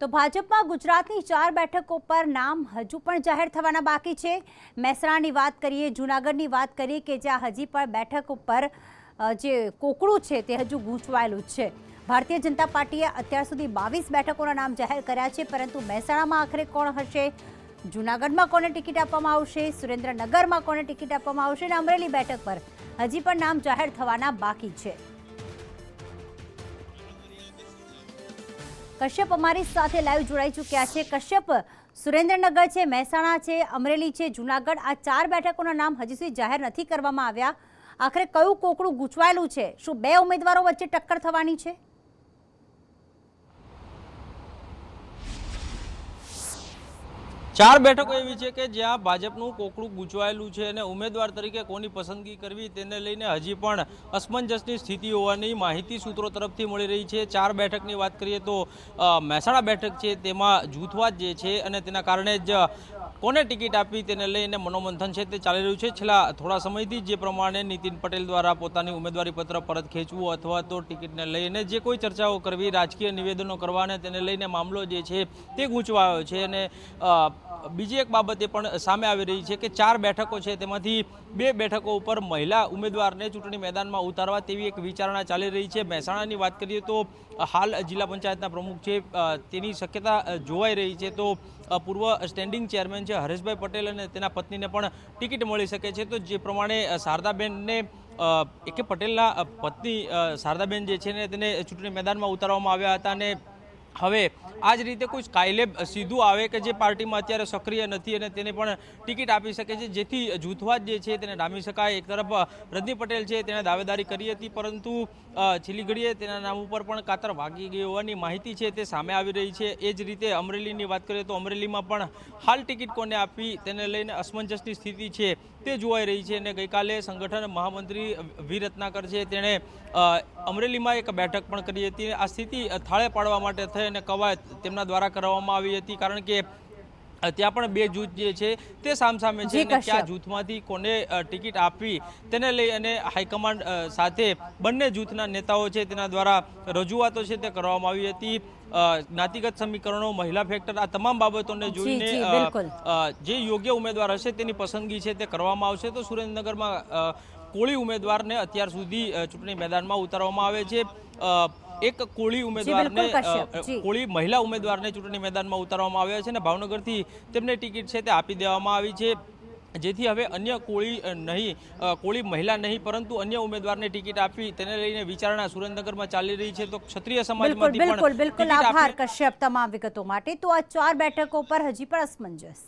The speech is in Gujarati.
તો ભાજપમાં ગુજરાતની ચાર બેઠકો પર નામ હજુ પણ જાહેર થવાના બાકી છે. મહેસાણાની વાત કરીએ, જૂનાગઢની વાત કરીએ કે જ્યાં હજી પણ બેઠક ઉપર જે કોકડું છે તે હજુ ગૂંચવાયેલું છે. ભારતીય જનતા પાર્ટીએ અત્યાર સુધી બાવીસ બેઠકોના નામ જાહેર કર્યા છે, પરંતુ મહેસાણામાં આખરે કોણ હશે? જૂનાગઢમાં કોને ટિકિટ આપવામાં આવશે? સુરેન્દ્રનગરમાં કોને ટિકિટ આપવામાં આવશે? અને અમરેલી બેઠક પર હજી પણ નામ જાહેર થવાના બાકી છે. કશ્યપ અમારી સાથે લાઈવ જોડાઈ ચૂક્યા છે. કશ્યપ સુરેન્દ્રનગર છે, મહેસાણા છે, અમરેલી છે, જુનાગઢ. આ ચાર બેઠકોના નામ હજી સુધી જાહેર નથી કરવામાં આવ્યા. આખરે કયું કોકડું ગૂંચવાયેલું છે? શું બે ઉમેદવારો વચ્ચે ટક્કર થવાની છે? ચાર બેઠકો એવી છે કે જ્યાં ભાજપનું કોકડું ગૂંચવાયેલું છે અને ઉમેદવાર તરીકે કોની પસંદગી કરવી તેને લઈને હજી પણ અસમંજસની સ્થિતિ હોવાની માહિતી સૂત્રો તરફથી મળી રહી છે. ચાર બેઠકની વાત કરીએ તો મહેસાણા બેઠક છે, તેમાં જૂથવાદ જે છે અને તેના કારણે જ કોને ટિકિટ આપવી તેને લઈને મનોમંથન છે તે ચાલી રહ્યું છે? છેલ્લા થોડા સમયથી જે પ્રમાણે નીતિન પટેલ દ્વારા પોતાની ઉમેદવારી પત્ર પરત ખેંચવું અથવા તો ટિકિટને લઈને જે કોઈ ચર્ચાઓ કરવી, રાજકીય નિવેદનો કરવા અને તેને લઈને મામલો જે છે તે ગૂંચવાયો છે અને બીજી એક બાબત પણ સામે આવી રહી છે કે ચાર બેઠકો છે તેમાંથી બે બેઠકો ઉપર મહિલા ઉમેદવારને ચૂંટણી મેદાનમાં ઉતારવા તેવી એક વિચારણા ચાલી રહી છે. મહેસાણાની વાત કરીએ તો, હાલ જિલ્લા પંચાયતના પ્રમુખ છે તેની શક્યતા જોવાઈ રહી છે તો પૂર્વ સ્ટેન્ડિંગ ચેરમેન છે હરેશભાઈ પટેલ અને તેના પત્નીને પણ ટિકિટ મળી શકે છે. તો જે પ્રમાણે શારદાબેનને એ કે પટેલના પત્ની શારદાબેન જે છે ને, તેને ચૂંટણી મેદાનમાં ઉતારવામાં આવ્યા હતા અને હવે આ જ રીતે કોઈ કાયલેબ સીધું આવે કે જે પાર્ટીમાં અત્યારે સક્રિય નથી અને તેને પણ ટિકિટ આપી શકે છે. જેથી જૂથવાદ જે છે તેને ડામી શકાય. એક તરફ રજની પટેલ છે તેણે દાવેદારી કરી હતી પરંતુ અ, છેલ્લી ઘડીએ તેના નામ ઉપર પણ કાતર વાગી ગઈ હોવાની માહિતી છે તે સામે આવી રહી છે. એ જ રીતે અમરેલીની વાત કરીએ તો અમરેલીમાં પણ હાલ ટિકિટ કોને આપી તેને લઈને અસમંજસની સ્થિતિ છે તે જોવાઈ રહી છે અને ગઈકાલે સંગઠન મહામંત્રી વી રત્નાકર છે તેણે અમરેલીમાં એક બેઠક પણ કરી હતી. આ સ્થિતિ થાળે પાડવા માટે થઈ અને કવાયત તેમના દ્વારા કરવામાં આવી હતી કારણ કે ત્યાં પણ બે જૂથ જે છે તે સામસામે છે અને કયા જૂથમાંથી કોને ટિકિટ આપવી તેને લઈ અને હાઈકમાન્ડ સાથે બંને જૂથના નેતાઓ છે તેના દ્વારા રજૂઆતો છે તે કરવામાં આવી હતી. જ્ઞાતિગત સમીકરણો મહિલા ફેક્ટર આ તમામ બાબતોને જોઈને જી, યોગ્ય ઉમેદવાર હશે તેની પસંદગી છે તે કરવામાં આવશે. તો સુરેન્દ્રનગરમાં કોળી ઉમેદવારને અત્યાર સુધી ચૂંટણી મેદાનમાં ઉતારવામાં આવે છે. એક કોળી ઉમેદવારને. કોળી મહિલા ઉમેદવારને ચૂંટણી મેદાનમાં ઉતારવામાં આવ્યા છે અને ભાવનગરથી તેમને ટિકિટ છે તે આપી દેવામાં આવી છે. જેથી હવે અન્ય કોળી નહીં કોળી મહિલા નહીં પરંતુ અન્ય ઉમેદવારને ટિકિટ આપવી તેને લઈને વિચારણા સુરેન્દ્રનગરમાં ચાલી રહી છે. તો ક્ષત્રિય સમાજમાંથી પણ બિલકુલ બિલકુલ. આભાર કશ્યપ તમામ વિગતો માટે. તો આ ચાર બેઠકો પર હજી પણ અસમંજસ.